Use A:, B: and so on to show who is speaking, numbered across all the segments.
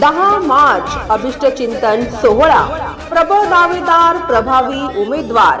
A: दहा मार्च अभिष्ट चिंतन सोहळा. प्रबळ दावेदार प्रभावी उमेदवार.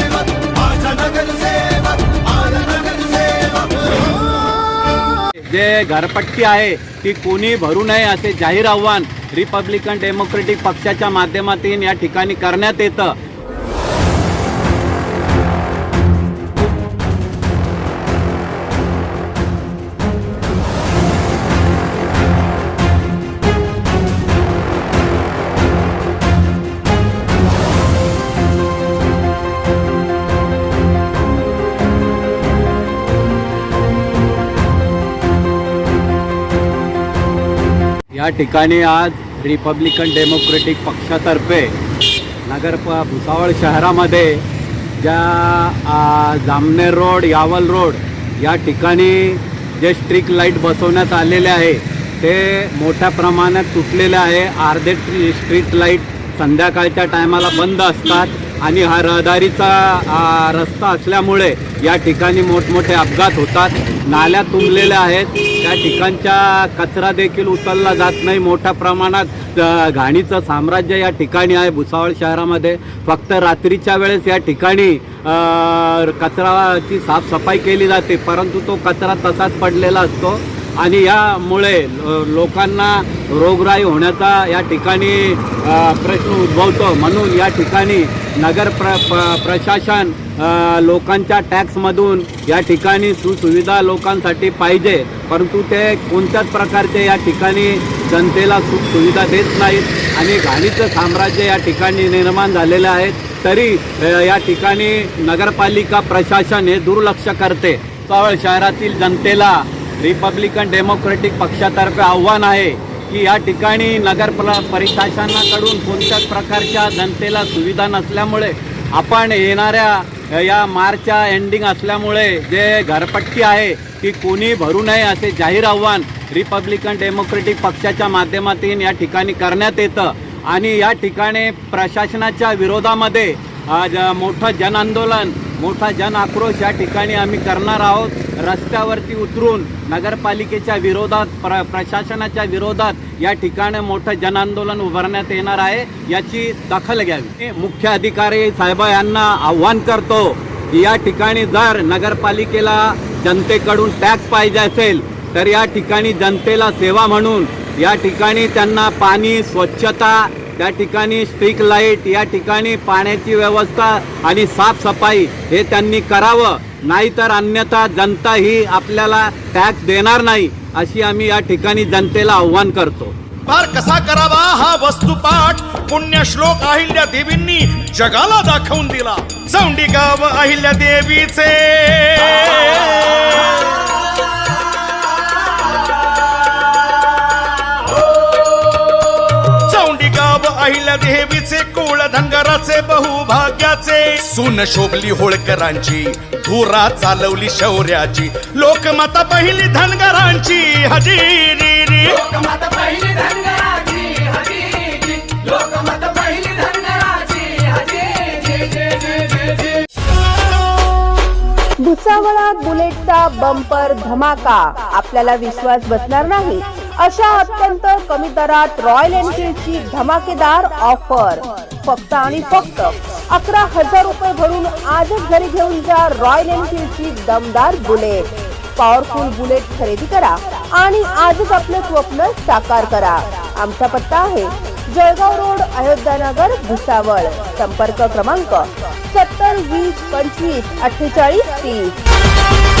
B: जे घरपट्टी आहे ती कोणी भरू नये असे जाहीर आव्हान रिपब्लिकन डेमोक्रेटिक पक्षाच्या माध्यमातून या ठिकाणी करण्यात येतं. या ठिकाणी आज रिपब्लिकन डेमोक्रेटिक पक्षातर्फे नगर प भुसावळ शहरामध्ये ज्या जामनेर रोड यावल रोड या ठिकाणी जे स्ट्रीट लाइट बसवण्यात आलेले आहे ते मोठ्या प्रमाणात तुटलेले आहे. अर्धे स्ट्रीट लाइट संध्याकाळच्या टायमाला बंद असतात आणि हा रहदारीचा रस्ता असल्यामुळे या ठिकाणी मोठमोठे अपघात होतात. नाल्या तुंबलेल्या आहेत. त्या ठिकाणच्या कचरा देखील उचलला जात नाही. मोठ्या प्रमाणात घाणीचं साम्राज्य या ठिकाणी आहे भुसावळ शहरामध्ये. फक्त रात्रीच्या वेळेस या ठिकाणी कचराची साफसफाई केली जाते. परंतु तो कचरा तसाच पडलेला असतो. आणि यामुळे लोकांना रोगराई होण्याचा या ठिकाणी प्रश्न उद्भवतो. म्हणून या ठिकाणी नगर प्र प्र प्रशासन लोकांच्या टॅक्समधून या ठिकाणी सुसुविधा लोकांसाठी पाहिजे. परंतु ते कोणत्याच प्रकारचे या ठिकाणी जनतेला सुख सुविधा देत नाहीत आणि घाणीचं साम्राज्य या ठिकाणी निर्माण झालेलं आहे तरी या ठिकाणी नगरपालिका प्रशासन हे दुर्लक्ष करते. तर शहरातील जनतेला रिपब्लिकन डेमोक्रेटिक पक्षातर्फे आव्हान आहे की या ठिकाणी नगर प्रशासनाकडून कोणत्याच प्रकारच्या जनतेला सुविधा नसल्यामुळे आपण येणाऱ्या या मार्चच्या एंडिंग असल्यामुळे जे घरपट्टी आहे ती कोणी भरू नये असे जाहीर आव्हान रिपब्लिकन डेमोक्रेटिक पक्षाच्या माध्यमातून या ठिकाणी करण्यात येतं. आणि या ठिकाणी प्रशासनाच्या विरोधामध्ये मोठं जनआंदोलन मोठा जन आक्रोश या ठिकाणी आम्ही करणार आहोत. रस्त्यावरती उतरून नगरपालिकेच्या विरोधात प्र प्रशासनाच्या विरोधात या ठिकाणी मोठं जनआंदोलन उभारण्यात येणार आहे याची दखल घ्यावी. मुख्य अधिकारी साहेब यांना आव्हान करतो की या ठिकाणी जर नगरपालिकेला जनतेकडून टॅक्स पाहिजे असेल तर या ठिकाणी जनतेला सेवा म्हणून या ठिकाणी त्यांना पाणी स्वच्छता त्या ठिकाणी स्ट्रीक लाइट या ठिकाणी पाण्याची व्यवस्था आणि साफसफाई हे त्यांनी करावं. नाहीतर अन्यथा जनता ही आपल्याला टॅक्स देणार नाही अशी आम्ही या ठिकाणी जनतेला आव्हान करतो.
C: पार कसा करावा हा वस्तुपाठ? पुण्य श्लोक अहिल्या देवींनी जगाला दाखवून दिला. चौंडी गाव अहिल्या देवीचे. गाव अहिल्या देवीचे कुळ धनगराचे बहुभाग्याचे. सून शोभली होळकरांची धुरा चालवली शौर्याची. लोकमाता पहिली धनगरांची हजेरी रे.
D: लोकमत पहिली धनगराची हजेरी. लोकमत पहिली धनगराची हजेरी. जे जे जे जे
A: भुसावळात बुलेटचा बंपर धमाका. आपल्याला विश्वास बसणार नाही. अशा अत्यंत कमी दरात रॉयल एनफिल्डची धमाकेदार ऑफर फक्त आणि फक्त अकरा हजार रुपये भरून आजच घरी घेऊन जा रॉयल एनफिल्डची दमदार बुलेट. पॉवरफुल बुलेट खरेदी करा आणि आजच आपलं स्वप्न साकार करा. आमचा पत्ता आहे जळगाव रोड अयोध्यानगर भुसावळ. संपर्क क्रमांक सत्तर वीस पंचवीस अठ्ठेचाळीस तीस.